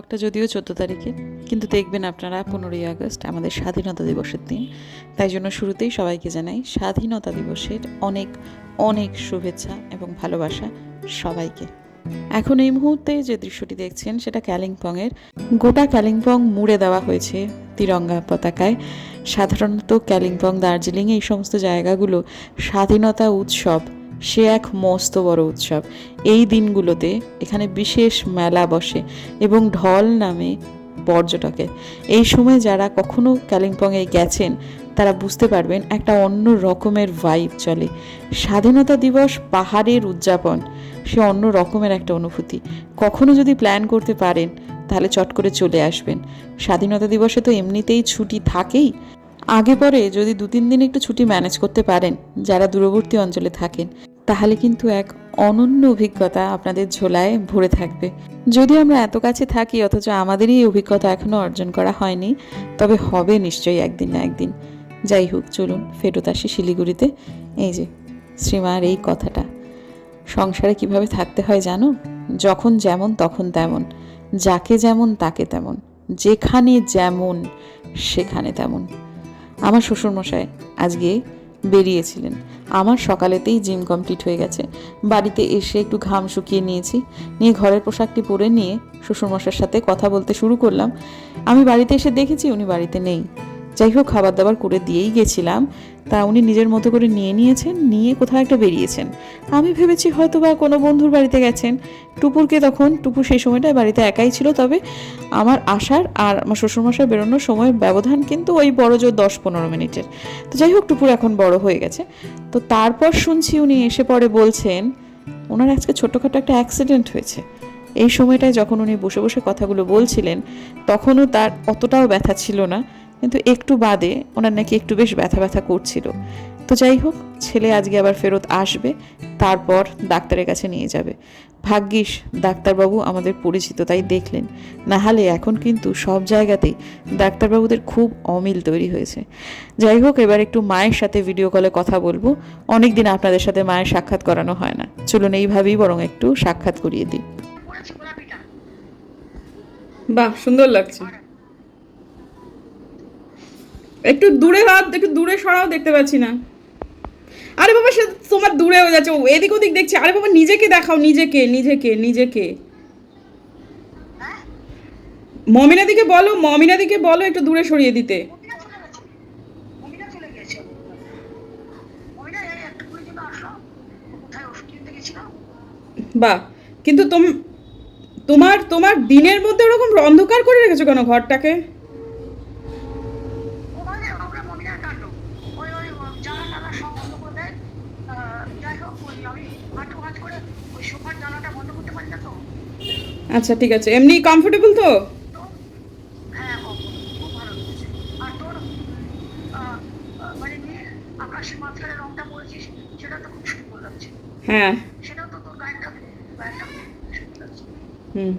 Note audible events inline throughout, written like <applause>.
ব্লগটা যদিও চোদ্দ তারিখে, কিন্তু দেখবেন আপনারা পনেরোই আগস্ট আমাদের স্বাধীনতা দিবসের দিন। তাই জন্য শুরুতেই সবাইকে জানাই, স্বাধীনতা দিবসের অনেক অনেক শুভেচ্ছা এবং ভালোবাসা সবাইকে। এখন এই মুহূর্তে যে দৃশ্যটি দেখছেন, সেটা কালিম্পংয়ের গোটা কালিম্পং মুড়ে দেওয়া হয়েছে তিরঙ্গা পতাকায়। সাধারণত কালিম্পং, দার্জিলিং এই সমস্ত জায়গাগুলো স্বাধীনতা উৎসব সে এক মস্ত বড় উৎসব। এই দিনগুলোতে এখানে বিশেষ মেলা বসে এবং ঢল নামে পর্যটকের এই সময় যারা কখনো কালিম্পংয়ে গেছেন, তারা বুঝতে পারবেন একটা অন্য রকমের ভাইব চলে। স্বাধীনতা দিবস পাহাড়ের উদযাপন, সে অন্য রকমের একটা অনুভূতি। কখনো যদি প্ল্যান করতে পারেন, তাহলে চট করে চলে আসবেন। স্বাধীনতা দিবসে তো এমনিতেই ছুটি থাকেই। আগে পরে যদি দু তিন দিন একটু ছুটি ম্যানেজ করতে পারেন, যারা দূরবর্তী অঞ্চলে থাকেন, তাহলে কিন্তু এক অনন্য অভিজ্ঞতা আপনাদের ঝোলায় ভরে থাকবে। যদি আমরা এত কাছে থাকি, অথচ আমাদেরই এই অভিজ্ঞতা এখনও অর্জন করা হয়নি, তবে হবে নিশ্চয়ই একদিন না একদিন। যাই হোক, চলুন ফেরত আসি শিলিগুড়িতে। এই যে, শ্রীমার এই কথাটা। সংসারে কীভাবে থাকতে হয় জানো? যখন যেমন তখন তেমন, যাকে যেমন তাকে তেমন, যেখানে যেমন, সেখানে তেমন। আমার শ্বশুরমশাই আজকে বেরিয়েছিলেন। আমার সকালেতেই জিম কমপ্লিট হয়ে গেছে। বাড়িতে এসে একটু ঘাম শুকিয়ে নিয়েছি। নিয়ে ঘরের পোশাকটি পরে নিয়ে শ্বশুরমশার সাথে কথা বলতে শুরু করলাম। আমি বাড়িতে এসে দেখেছি উনি বাড়িতে নেই। যাই হোক খাবার দাবার করে দিয়েই গেছিলাম। তা উনি নিজের মতো করে নিয়ে নিয়েছেন, নিয়ে কোথাও একটা বেরিয়েছেন। আমি ভেবেছি হয়তো বা কোনো বন্ধুর বাড়িতে গেছেন। টুপুরকে তখন টুপুর সেই সময়টায় বাড়িতে একাই ছিল, তবে আমার আসার আর আমার শ্বশুরমশাই বেরোনোর সময়ের ব্যবধান কিন্তু ওই বড় জোর দশ পনেরো মিনিটের। তো যাই হোক, টুপুর এখন বড় হয়ে গেছে। তো তারপর শুনছি উনি এসে পরে বলছেন, ওনার আজকে ছোটোখাটো একটা অ্যাক্সিডেন্ট হয়েছে। এই সময়টায় যখন উনি বসে বসে কথাগুলো বলছিলেন, তখনও তার অতটাও ব্যথা ছিল না। কিন্তু একটু বাদে ওনার নাকি একটু বেশ ব্যথা ব্যথা করছিল। তো যাই হোক, ছেলে আজকে আবার ফেরত আসবে, তারপর ডাক্তারের কাছে নিয়ে যাবে। ভাগ্যিস, ডাক্তারবাবু আমাদের পরিচিত, তাই দেখলেন। না হলে এখন কিন্তু সব জায়গাতেই ডাক্তারবাবুদের খুব অমিল তৈরি হয়েছে। যাই হোক, এবার একটু মায়ের সাথে ভিডিও কলে কথা বলব। অনেক দিন আপনাদের সাথে মায়ের সাক্ষাৎ করানো হয় না। চলুন এইভাবেই বরং একটু সাক্ষাৎ করিয়ে দিই। বাহ, সুন্দর লাগছে। একটু দূরে হাত একটু দূরে সরাও দেখতে পাচ্ছি না। আরে বাবা সে তোমার দূরে হয়ে যাচ্ছে। ও এদিক ওদিক দেখছি। আরে বাবা নিজেকে দেখাও নিজেকে নিজেকে নিজেকে। মমিনা দিকে বলো মমিনা দিকে বলো একটু দূরে সরিয়ে দিতে। ওষুধ কিনতে তোমার তোমার দিনের মধ্যে ওরকম অন্ধকার করে রেখেছো কেন ঘরটাকে ওখানে আমরা মমিনার কাণ্ড ওই ওই জানা টানা সব বন্ধ করে দেয় আহ, যাই হোক ওই আমি হাঁটু হাত করে ওই সোফার জানাটা বন্ধ করতে পারি না তো আচ্ছা ঠিক আছে এমনি কমফোর্টেবল তো তো হ্যাঁ ও খুব ভালো লেগেছে আর তোর আহ, আহ, মানে নীল আকাশের মাঝখানে রংটা পড়েছিস সেটা তো খুব সুন্দর লাগছে হ্যাঁ সেটাও তো ঠিক আছে। এমনি খুব তো লাগছে। হুম।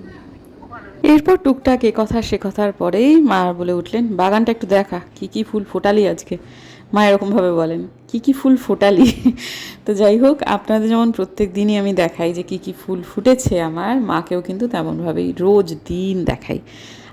খুব ভালো লেগেছে। এরপর টুকটাক এ কথা সে কথার পরেই মা বলে উঠলেন বাগানটা একটু দেখা কি কি ফুল ফোটালি আজকে। মা এরকমভাবে বলেন, কি কি ফুল ফোটালি? <laughs> তো যাই হোক, আপনাদের যেমন প্রত্যেক দিনই আমি দেখাই যে কি কি ফুল ফুটেছে আমার, মাকেও কিন্তু তেমনভাবেই রোজ দিন দেখাই।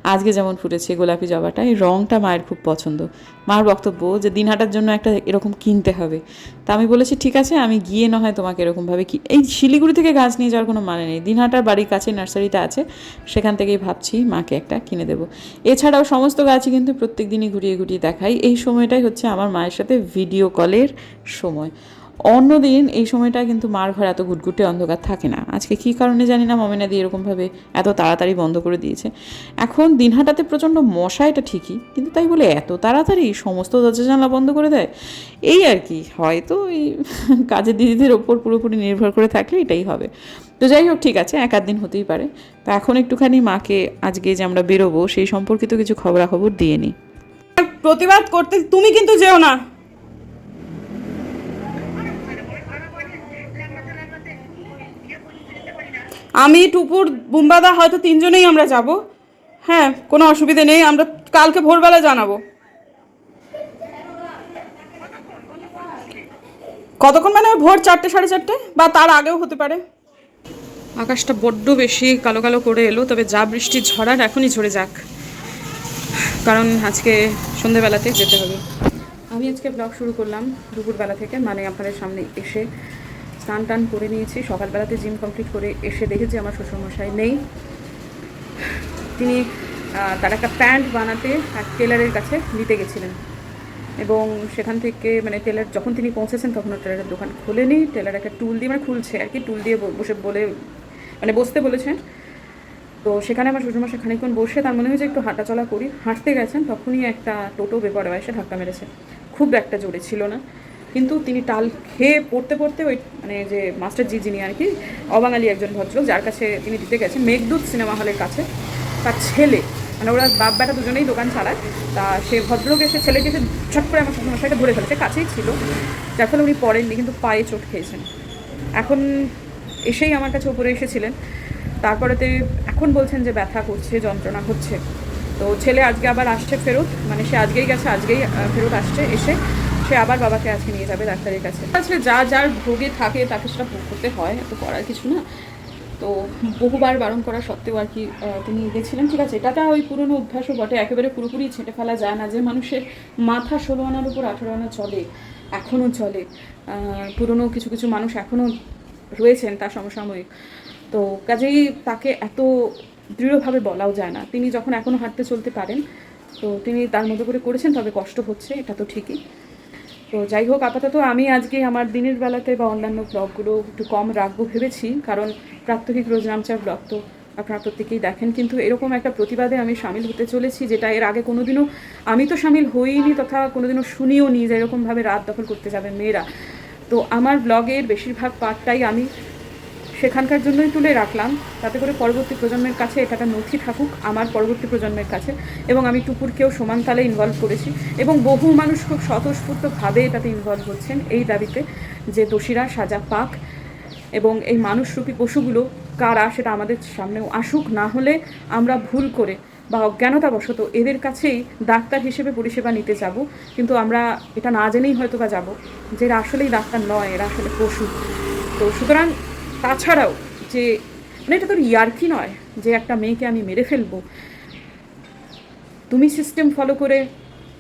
আজকে যেমন ফুটেছে গোলাপি জবাটা, এই রঙটা মায়ের খুব পছন্দ। মার বক্তব্য যে দিনহাটার জন্য একটা এরকম কিনতে হবে। তা আমি বলেছি, ঠিক আছে, আমি গিয়ে না হয় তোমাকে এরকমভাবে কি এই শিলিগুড়ি থেকে গাছ নিয়ে যাওয়ার কোনো মানে নেই। দিনহাটার বাড়ির কাছে নার্সারিটা আছে, সেখান থেকেই ভাবছি মাকে একটা কিনে দেবো। এছাড়াও সমস্ত গাছই কিন্তু প্রত্যেক দিনই ঘুরিয়ে ঘুরিয়ে দেখাই। এই সময়টাই হচ্ছে আমার মায়ের সাথে ভিডিও কলের সময়। অন্যদিন এই সময়টা কিন্তু মার ঘর এত ঘুটঘুটে অন্ধকার থাকে না। আজকে কী কারণে জানি না, মমিনা দিয়ে এরকমভাবে এত তাড়াতাড়ি বন্ধ করে দিয়েছে। এখন দিনহাটাতে প্রচণ্ড মশা এটা ঠিকই, কিন্তু তাই বলে এত তাড়াতাড়ি সমস্ত দরজা জানলা বন্ধ করে দেয়? এই আর কি, হয়তো এই কাজের দিদিদের ওপর পুরোপুরি নির্ভর করে থাকলে এটাই হবে। তো যাই হোক, ঠিক আছে, এক দিন হতেই পারে। তো এখন একটুখানি মাকে আজকে যে আমরা বেরোবো, সেই সম্পর্কিত কিছু খবরাখবর দিয়ে নিই। প্রতিবাদ করতে তুমি কিন্তু যেও না। আমি, টুপুর, বুম্বাদা হয়তো তিনজনেই আমরা যাব। হ্যাঁ কোনো অসুবিধে নেই, আমরা কালকে ভোরবেলা জানাব। কতক্ষণ মানে ভোর চারটে, সাড়ে চারটে? বা তার আগেও হতে পারে। আকাশটা বড্ড বেশি কালো কালো করে এলো, তবে যা বৃষ্টি ঝড়ার এখনই ঝরে যাক। কারণ আজকে সন্ধেবেলাতে যেতে হবে। আমি আজকে ব্লগ শুরু করলাম দুপুরবেলা থেকে মানে আপনাদের সামনে এসে। স্নান টান করে নিয়েছি। সকালবেলাতে জিম কমপ্লিট করে এসে দেখেছি আমার শ্বশুরমশাই নেই। তিনি তার একটা প্যান্ট বানাতে এক টেলারের কাছে নিতে গেছিলেন। এবং সেখান থেকে মানে টেলার যখন তিনি পৌঁছেছেন, তখন টেলারের দোকান খুলেনি। টেলার একটা টুল দিয়ে মানে খুলছে আর কি, টুল দিয়ে বসে বলে মানে বসতে বলেছেন তো সেখানে আমার শ্বশুরমশাই খানিকক্ষণ বসে, তার মনে হয়েছে একটু হাঁটাচলা করি। হাঁটতে গেছেন, তখনই একটা টোটো বেপরোয়া এসে ধাক্কা মেরেছে। খুব একটা জোরে ছিল না। কিন্তু তিনি টাল খেয়ে পড়তে পড়তে ওই মানে যে মাস্টার জি যিনি আর কি, অবাঙালি একজন ভদ্রলোক, যার কাছে তিনি দিতে গেছেন মেঘদূত সিনেমা হলের কাছে, তার ছেলে মানে ওরা বাপ বেটা দুজনেই দোকান চালায়, তা সে ভদ্রলোক এসে ছেলেকে এসে ছট করে আমার শ্বশুরমশাইকে ধরে ফেলেছে কাছেই ছিল, যার ফলে উনি পড়েননি, কিন্তু পায়ে চোট খেয়েছেন। এখন এসেই আমার কাছে উপরে এসেছিলেন। তারপরেতে এখন বলছেন যে ব্যথা করছে, যন্ত্রণা হচ্ছে। তো ছেলে আজকে আবার আসছে ফেরত মানে সে আজকেই গেছে, আজকেই ফেরত আসছে, এসে সে আবার বাবাকে আজকে নিয়ে যাবে ডাক্তারের কাছে। আচ্ছা যা, যার ভোগে থাকে তাকে সেটা ভোগ করতে হয় তো করার কিছু না। তো বহুবার বারণ করা সত্ত্বেও আর কি তিনি গেছিলেন। ঠিক আছে এটাটা ওই পুরনো অভ্যাসও বটে, একেবারে পুরোপুরি ছেঁটে ফেলা যায় না যে মানুষের মাথা ষোলো আনার উপর আঠেরো আনা চলে এখনও চলে। পুরনো কিছু কিছু মানুষ এখনও রয়েছেন তার সমসাময়িক। তো কাজেই তাকে এত দৃঢ়ভাবে বলাও যায় না। তিনি যখন এখনও হাঁটতে চলতে পারেন, তো তিনি তার মতো করে করেছেন, তবে কষ্ট হচ্ছে, এটা তো ঠিকই। তো যাই হোক, আপাতত আমি আজকে আমার দিনের বেলাতে বা অন্যান্য ব্লগগুলো একটু কম রাখব ভেবেছি, কারণ প্রাত্যহিক রোজ নামচার ব্লগ তো আপনারা প্রত্যেকেই দেখেন, কিন্তু এরকম একটা প্রতিবাদে আমি সামিল হতে চলেছি, যেটা এর আগে কোনোদিনও আমি তো সামিল হইনি তথা কোনোদিনও শুনিও নি যে এরকমভাবে রাত দখল করতে যাবে মেয়েরা। তো আমার ব্লগের বেশিরভাগ পার্টটাই আমি সেখানকার জন্যই তুলে রাখলাম। তাতে করে পরবর্তী প্রজন্মের কাছে এটা একটা নথি থাকুক, আমার পরবর্তী প্রজন্মের কাছে। এবং আমি টুকুরকেও সমান তালে ইনভলভ করেছি। এবং বহু মানুষ খুব স্বতঃস্ফূর্তভাবে এটাতে ইনভলভ হচ্ছেন এই দাবিতে যে দোষীরা সাজা পাক এবং এই মানুষরূপী পশুগুলো কারা সেটা আমাদের সামনেও আসুক, না হলে আমরা ভুল করে বা অজ্ঞানতাবশত এদের কাছেই ডাক্তার হিসেবে পরিষেবা নিতে যাব। কিন্তু আমরা এটা না জেনেই হয়তো বা যাব যে এরা আসলেই ডাক্তার নয়, এরা আসলে পশু। তো সুতরাং তাছাড়াও যে মানে এটা তোর ইয়ার্কি নয় যে একটা মেয়েকে আমি মেরে ফেলব। তুমি সিস্টেম ফলো করে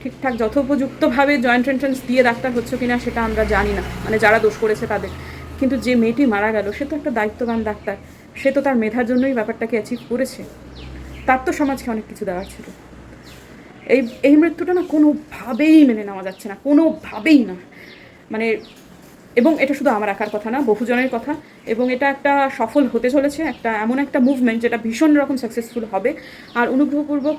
ঠিকঠাক যথোপযুক্তভাবে জয়েন্ট এন্ট্রান্স দিয়ে ডাক্তার হচ্ছে কিনা সেটা আমরা জানি না। মানে যারা দোষ করেছে তাদের। কিন্তু যে মেয়েটি মারা গেল, সে তো একটা দায়িত্ববান ডাক্তার। সে তো তার মেধার জন্যই ব্যাপারটাকে অ্যাচিভ করেছে। তার তো সমাজকে অনেক কিছু দেওয়ার ছিল। এই এই মৃত্যুটা না কোনোভাবেই মেনে নেওয়া যাচ্ছে না। কোনোভাবেই না। মানে এবং এটা শুধু আমার একার কথা না, বহুজনের কথা। এবং এটা একটা সফল হতে চলেছে, একটা এমন একটা মুভমেন্ট যেটা ভীষণ রকম সাকসেসফুল হবে। আর অনুগ্রহপূর্বক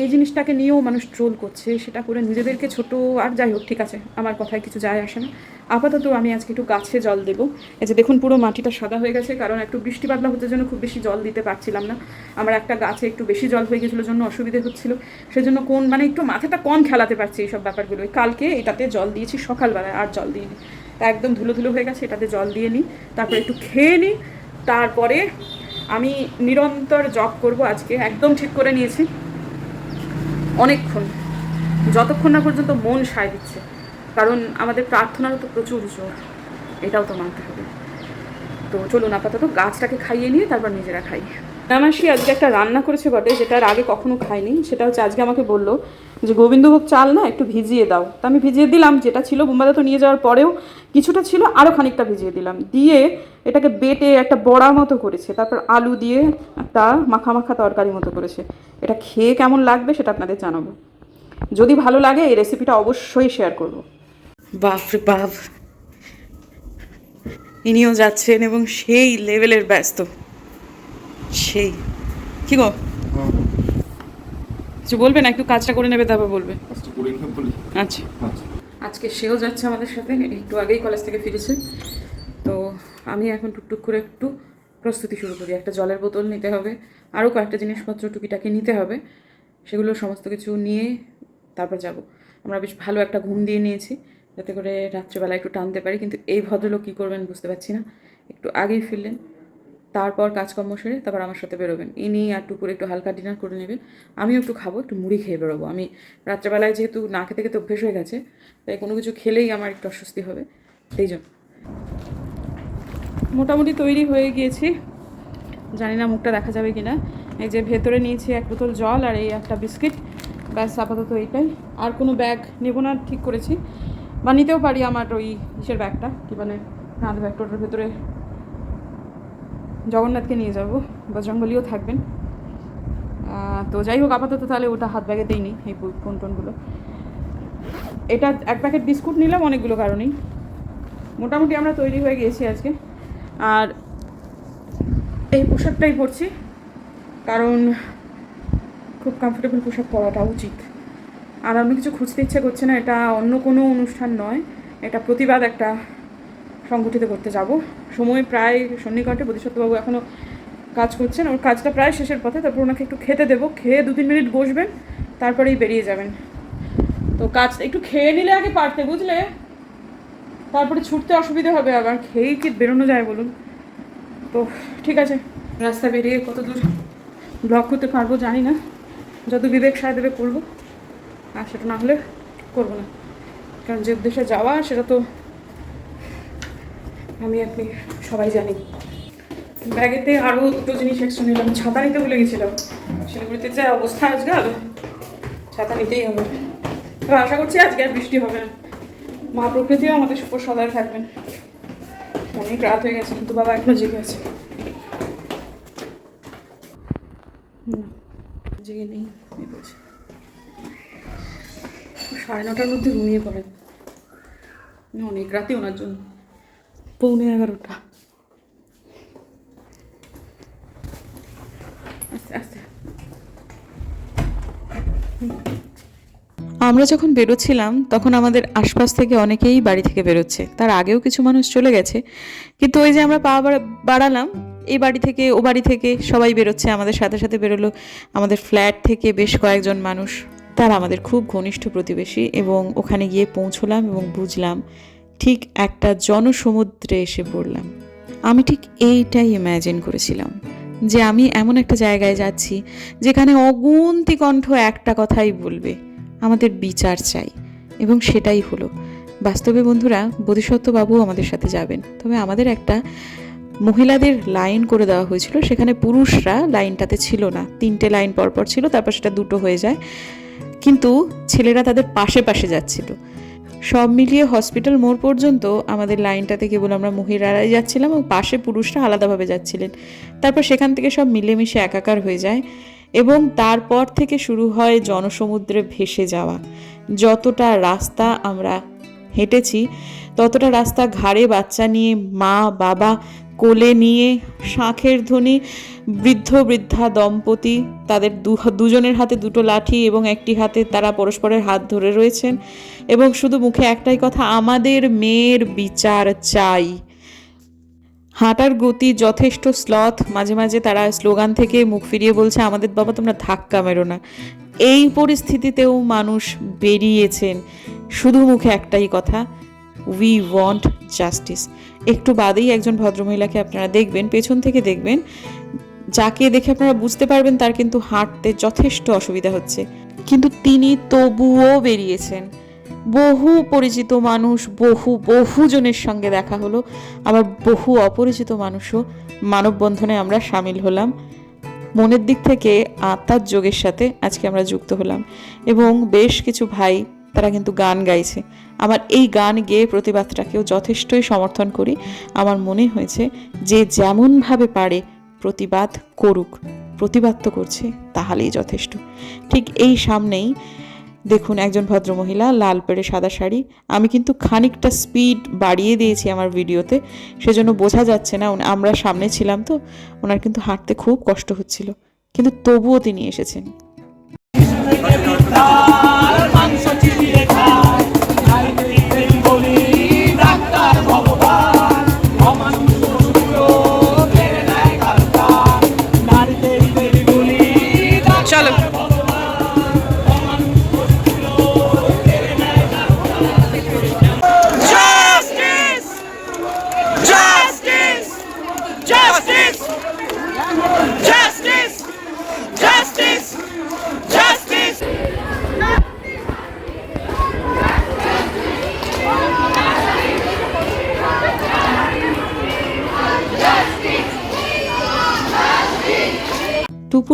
এই জিনিসটাকে নিয়েও মানুষ ট্রোল করছে, সেটা করে নিজেদেরকে ছোট, আর যাই হোক, ঠিক আছে, আমার কথায় কিছু যায় আসে না। আপাতত আমি আজকে একটু গাছে জল দেবো। এই যে দেখুন, পুরো মাটিটা সাদা হয়ে গেছে, কারণ একটু বৃষ্টি বাদলা হতে জন্য খুব বেশি জল দিতে পারছিলাম না। আমার একটা গাছে একটু বেশি জল হয়ে গেছিল, জন্য অসুবিধে হচ্ছিল। সেজন্য কোন মানে একটু মাথাটা কম খেলাতে পারছি এইসব ব্যাপারগুলো। কালকে এটাতে জল দিয়েছি, সকালবেলায় আর জল দিইনি। তা একদম ধুলো ধুলো হয়ে গেছে, এটাতে জল দিয়ে নিই, তারপরে একটু খেয়ে নিই, তারপরে আমি নিরন্তর জব করব আজকে, একদম ঠিক করে নিয়েছি। অনেকক্ষণ। যতক্ষণ না পর্যন্ত মন সায় দিচ্ছে। কারণ আমাদের প্রার্থনারও তো প্রচুর জোর। এটাও তো মানতে হবে। তো চলুন আপাতত গাছটাকে খাইয়ে নিয়ে তারপর নিজেরা খাই। রামাসি আজকে একটা রান্না করেছে বটে, যেটা এর আগে কখনো খাইনি। সেটা হচ্ছে আজকে আমাকে বলল যে, গোবিন্দভোগ চাল না একটু ভিজিয়ে দাও। তা আমি ভিজিয়ে দিলাম, যেটা ছিল বোম্বাদা তো নিয়ে যাওয়ার পরেও কিছুটা ছিল আরও খানিকটা ভিজিয়ে দিলাম। দিয়ে এটাকে বেটে একটা বড়া মতো করেছে, তারপর আলু দিয়ে একটা মাখা মাখা তরকারি মতো করেছে। এটা খেয়ে কেমন লাগবে সেটা আপনাদের জানাব। যদি ভালো লাগে, এই রেসিপিটা অবশ্যই শেয়ার করব। বাপ রে বাপ। ইনিও যাচ্ছেন এবং সেই লেভেলের ব্যস্ত। সেই। কি গো? কিছু বলবে না? একটু কাজটা করে নেবে তারপর বলবে। আচ্ছা। আচ্ছা। আজকে সেও যাচ্ছে আমাদের সাথে একটু আগেই কলেজ থেকে ফিরেছে। তো আমি এখন টুকটুক করে একটু প্রস্তুতি শুরু করি। একটা জলের বোতল নিতে হবে আরও কয়েকটা জিনিসপত্র টুকিটাকি নিতে হবে। সেগুলো সমস্ত কিছু নিয়ে তারপর যাব। আমরা বেশ ভালো একটা ঘুম দিয়ে নিয়েছি যাতে করে রাত্রেবেলা একটু টানতে পারি। কিন্তু এই ভদ্রলোক কী করবেন বুঝতে পারছি না। একটু আগেই ফিরলেন। তারপর কাজকর্ম সেরে তারপর আমার সাথে বেরোবেন। ইনি আর টুকুর একটু হালকা ডিনার করে নেবেন। আমিও একটু খাব, একটু মুড়ি খেয়ে বেরোবো। আমি রাত্রেবেলায় যেহেতু না খেতে খেতে অভ্যেস হয়ে গেছে, তাই কোনো কিছু খেলেই আমার একটু অস্বস্তি হবে। সেই জন্য। মোটামুটি তৈরি হয়ে গিয়েছি। জানি না মুখটা দেখা যাবে কি না এই যে ভেতরে নিয়েছি এক বোতল জল আর এই একটা বিস্কিট। ব্যাস, আপাতত এইটাই। আর কোনো ব্যাগ নেব না, ঠিক করেছি। বা নিতেও পারি আমার ওই ইসের ব্যাগটা, কী মানে কাঁধ ব্যাগটা ওটার ভেতরে জগন্নাথকে নিয়ে যাব বজরঙ্গলিও থাকবেন। তো যাই হোক, আপাতত তাহলে ওটা হাত ব্যাগে দিইনি এই ফোন টোনগুলো এটা এক প্যাকেট বিস্কুট নিলাম, অনেকগুলো কারণেই। মোটামুটি আমরা তৈরি হয়ে গিয়েছি আজকে। আর এই পোশাকটাই পরছি, কারণ খুব কমফোর্টেবল পোশাক পরাটা উচিত। আর অন্য কিছু খুঁজতে ইচ্ছে করছে না, এটা অন্য কোনো অনুষ্ঠান নয়, এটা প্রতিবাদ একটা সংগঠিত করতে যাব। সময় প্রায় সন্নিকটে বোধিসত্ত্ববাবু এখনও কাজ করছেন। ওর কাজটা প্রায় শেষের পথে, তারপর ওনাকে একটু খেতে দেবো। খেয়ে দু তিন মিনিট বসবেন, তারপরেই বেরিয়ে যাবেন। তো কাজ একটু খেয়ে নিলে আগে পারতে, বুঝলে? তারপরে ছুটতে অসুবিধা হবে আবার। খেয়েই কি বেরোনো যায় বলুন? তো ঠিক আছে, রাস্তা বেরিয়ে কত দূর ব্লক করতে পারব জানি না। যত বিবেক সায় দেবে করব। আর সেটা না হলে করব না। কারণ যে উদ্দেশ্যে যাওয়া, সেটা তো আমি আপনি সবাই জানি। ব্যাগেতে আরও দুটো জিনিস এক্সট্রা নিলাম, ছাতা নিতে ভুলে গেছিলাম। শিলিগুড়িতে যা অবস্থা আজকাল, ছাতা নিতেই হবে। তো আশা করছি আজকে আর বৃষ্টি হবে না। মা প্রকৃতিও আমাদের সুপর সদয় থাকবেন। অনেক রাত হয়ে গেছে, কিন্তু বাবা এখনও জেগে আছে। জেগে নেই সাড়ে নটার মধ্যে ঘুমিয়ে পড়েন। অনেক রাতে ওনার জন্য। পৌনে এগারোটা আমরা যখন বেরোচ্ছিলাম, তখন আমাদের আশপাশ থেকে অনেকেই বাড়ি থেকে বেরোচ্ছে। তার আগেও কিছু মানুষ চলে গেছে। কিন্তু ওই যে আমরা পা বাড়া- বাড়ালাম, এই বাড়ি থেকে, ও বাড়ি থেকে সবাই বেরোচ্ছে। আমাদের সাথে সাথে বেরোলো আমাদের ফ্ল্যাট থেকে বেশ কয়েকজন মানুষ। তারা আমাদের খুব ঘনিষ্ঠ প্রতিবেশী এবং ওখানে গিয়ে পৌঁছলাম এবং বুঝলাম ঠিক একটা জনসমুদ্রে এসে পড়লাম। আমি ঠিক এইটাই ইম্যাজিন করেছিলাম যে আমি এমন একটা জায়গায় যাচ্ছি যেখানে অগুন্তি কণ্ঠ একটা কথাই বলবে, আমাদের বিচার চাই। এবং সেটাই হলো। বাস্তবে বন্ধুরা, বোধিসত্ত্ববাবু আমাদের সাথে যাবেন। তবে আমাদের একটা মহিলাদের লাইন করে দেওয়া হয়েছিল, সেখানে পুরুষরা লাইনটাতে ছিল না। তিনটে লাইন পরপর ছিল, তারপর সেটা দুটো হয়ে যায়। কিন্তু ছেলেরা তাদের পাশে পাশে যাচ্ছিল। সব মিলিয়ে হসপিটাল মোড় পর্যন্ত আমাদের লাইনটাতে কেবল আমরা মহিলারাই যাচ্ছিলাম এবং পাশে পুরুষরা আলাদাভাবে যাচ্ছিলেন। তারপর সেখান থেকে সব মিলেমিশে একাকার হয়ে যায় এবং তারপর থেকে শুরু হয় জনসমুদ্রে ভেসে যাওয়া। যতটা রাস্তা আমরা হেঁটেছি, ততটা রাস্তা ঘাড়ে বাচ্চা নিয়ে, মা, বাবা, কোলে নিয়ে, শাঁখের ধ্বনি, বৃদ্ধ, বৃদ্ধা, দম্পতি, তাদের দুজনের হাতে দুটো লাঠি এবং একটি হাতে তারা পরস্পরের হাত ধরে রয়েছেন। এবং শুধু মুখে একটাই কথা, আমাদের মেয়ের বিচার চাই। হাঁটার গতি যথেষ্ট স্লথ মাঝে মাঝে তারা স্লোগান থেকে মুখ ফিরিয়ে বলছে, আমাদের বাবা, তোমরা ধাক্কা মেরো না। এই পরিস্থিতিতেও মানুষ বেরিয়েছেন। শুধু মুখে একটাই কথা উই ওয়ান্ট জাস্টিস একটু বাদেই একজন ভদ্রমহিলাকে আপনারা দেখবেন, পেছন থেকে দেখবেন, যাকে দেখে আপনারা বুঝতে পারবেন তার কিন্তু হাঁটতে যথেষ্ট অসুবিধা হচ্ছে। কিন্তু তিনি তবুও বেরিয়েছেন। বহু পরিচিত মানুষ, বহু বহু জনের সঙ্গে দেখা হলো। আবার বহু অপরিচিত মানুষও মানববন্ধনে আমরা সামিল হলাম। মনের দিক থেকে আত্মার যোগের সাথে আজকে আমরা যুক্ত হলাম। এবং বেশ কিছু ভাই, তারা কিন্তু গান গাইছে। আমার এই গান গেয়ে প্রতিবাদটাকেও যথেষ্টই সমর্থন করি। আমার মনে হয়েছে যে যেমনভাবে পারে প্রতিবাদ করুক, প্রতিবাদ তো করছে, তাহলেই যথেষ্ট। ঠিক এই সামনেই দেখুন, একজন ভদ্রমহিলা, লাল পেড়ে সাদা শাড়ি। আমি কিন্তু খানিকটা স্পিড বাড়িয়ে দিয়েছি আমার ভিডিওতে। সেজন্য বোঝা যাচ্ছে না আমরা সামনে ছিলাম তো, ওনার কিন্তু হাঁটতে খুব কষ্ট হচ্ছিল। কিন্তু তবুও তিনি এসেছেন।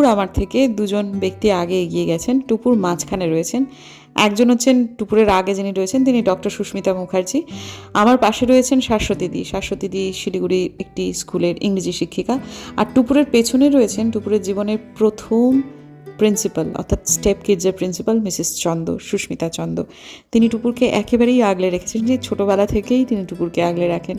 টুপুর আমার থেকে দুজন ব্যক্তি আগে এগিয়ে গেছেন, টুপুর মাঝখানে রয়েছেন। একজন হচ্ছেন টুপুরের আগে যিনি রয়েছেন, তিনি ডক্টর সুস্মিতা মুখার্জি। আমার পাশে রয়েছেন শাশ্বতীদি শাশ্বতীদি শিলিগুড়ি একটি স্কুলের ইংরেজি শিক্ষিকা। আর টুপুরের পেছনে রয়েছেন, টুপুরের জীবনের প্রথম প্রিন্সিপাল, অর্থাৎ স্টেপ কিডসের প্রিন্সিপাল, মিসেস চন্দ, সুস্মিতা চন্দ। তিনি টুপুরকে একেবারেই আগলে রেখেছেন, যে ছোটোবেলা থেকেই তিনি টুপুরকে আগলে রাখেন।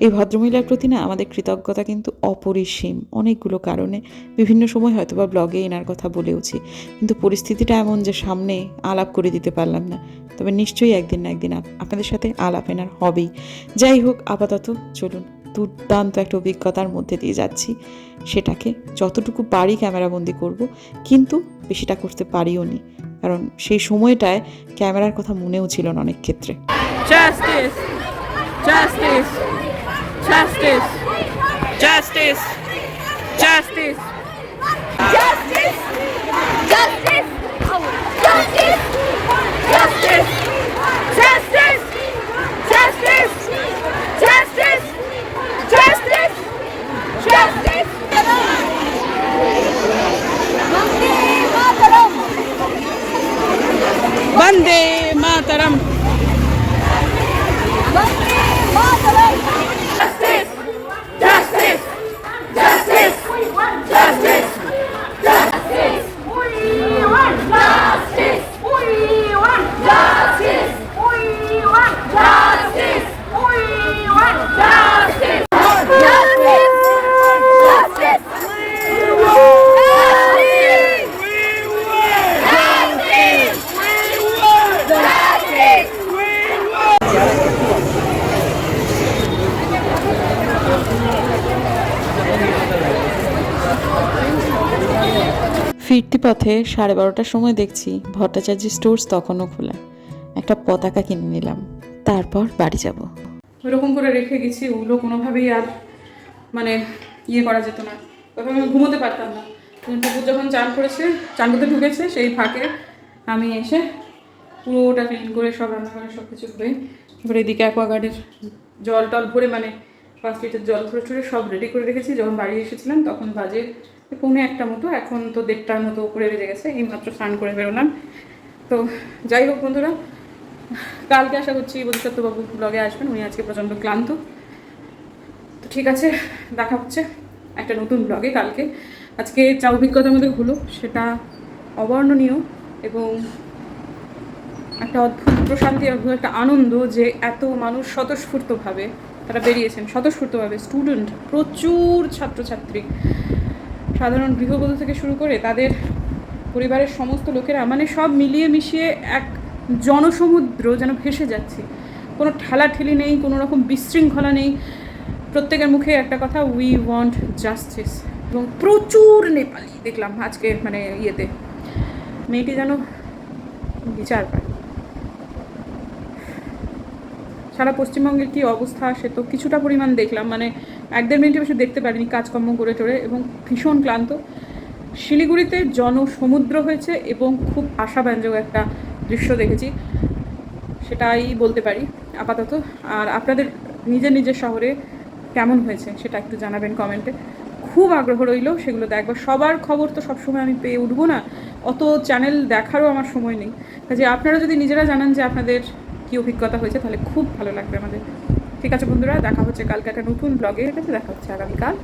এই ভদ্রমহিলার প্রতি না আমাদের কৃতজ্ঞতা কিন্তু অপরিসীম, অনেকগুলো কারণে। বিভিন্ন সময় হয়তো বা ব্লগে এনার কথা বলেওছি, কিন্তু পরিস্থিতিটা এমন যে সামনে আলাপ করে দিতে পারলাম না। তবে নিশ্চয়ই একদিন না একদিন আপ- আপনাদের সাথে আলাপ এনার হবেই। যাই হোক, আপাতত চলুন, দুর্দান্ত একটা অভিজ্ঞতার মধ্যে দিয়ে যাচ্ছি। সেটাকে যতটুকু পারি ক্যামেরাবন্দি করব কিন্তু বেশিটা করতে পারিও নি কারণ সেই সময়টায় ক্যামেরার কথা মনেও ছিল না অনেক ক্ষেত্রে Justice! Justice! Justice! Justice! Justice! Justice! Justice! Grande Mataram. ফিরতি পথে সাড়ে বারোটার সময় দেখছি ভট্টাচার্য স্টোর্স তখনও খোলা। একটা পতাকা কিনে নিলাম। তারপর বাড়ি যাব। ওরকম করে রেখে গেছি, ওগুলো কোনোভাবেই আর মানে ইয়ে করা যেত না। ওইভাবে আমি ঘুমোতে পারতাম না। কুকুর যখন চান করেছে, চান করতে ঢুকেছে, সেই ফাঁকে আমি এসে পুরোটা ক্লিন করে সব রান্না করে সব কিছু করে এবার এদিকে অ্যাকোয়াগার্ডের জল টল ভরে মানে পাঁচ লিটার জল ভরে টরে সব রেডি করে রেখেছি। যখন বাড়ি এসেছিলাম, তখন বাজে পৌনে একটা মতো, এখন তো দেড়টার মতো উপরে বেজে গেছে, এই মাত্র স্নান করে বেরোলাম। তো যাই হোক বন্ধুরা, কালকে আশা করছি বোধিসত্ত্ববাবু ব্লগে আসবেন, উনি আজকে প্রচণ্ড ক্লান্ত। তো ঠিক আছে, দেখা হচ্ছে একটা নতুন ব্লগে কালকে। আজকে যা অভিজ্ঞতা আমাদের হলো সেটা অবর্ণনীয় এবং একটা অদ্ভুত প্রশান্তি, অদ্ভুত একটা আনন্দ যে এত মানুষ স্বতঃস্ফূর্তভাবে, তারা বেরিয়েছেন, স্বতঃস্ফূর্তভাবে স্টুডেন্ট প্রচুর ছাত্রছাত্রী। সাধারণ গৃহবধূ থেকে শুরু করে তাদের পরিবারের সমস্ত লোকেরা মানে সব মিলিয়ে মিশিয়ে এক জনসমুদ্র যেন ভেসে যাচ্ছে। কোনো ঠেলাঠেলি নেই, কোনো রকম বিশৃঙ্খলা নেই। প্রত্যেকের মুখে একটা কথা উই ওয়ান্ট জাস্টিস এবং প্রচুর নেপালি, দেখলাম আজকে মানে ইয়েতে। মেয়েটি যেন বিচার পায়। সারা পশ্চিমবঙ্গের কি অবস্থা সে তো কিছুটা পরিমাণ দেখলাম। মানে এক দেড় মিনিটে বেশি দেখতে পারিনি কাজকর্ম করে টরে এবং ভীষণ ক্লান্ত। শিলিগুড়িতে জনসমুদ্র হয়েছে এবং খুব আশাব্যঞ্জক একটা দৃশ্য দেখেছি। সেটাই বলতে পারি আপাতত। আর আপনাদের নিজের নিজের শহরে কেমন হয়েছে সেটা একটু জানাবেন কমেন্টে খুব আগ্রহ রইল সেগুলো দেখব সবার খবর তো সবসময় আমি পেয়ে উঠবো না। অত চ্যানেল দেখারও আমার সময় নেই। কাজে আপনারা যদি নিজেরা জানান যে আপনাদের কী অভিজ্ঞতা হয়েছে তাহলে খুব ভালো লাগবে আমাদের। ঠিক আছে বন্ধুরা, দেখা হচ্ছে কালকে একটা নতুন ব্লগে দেখা হচ্ছে আগামীকাল।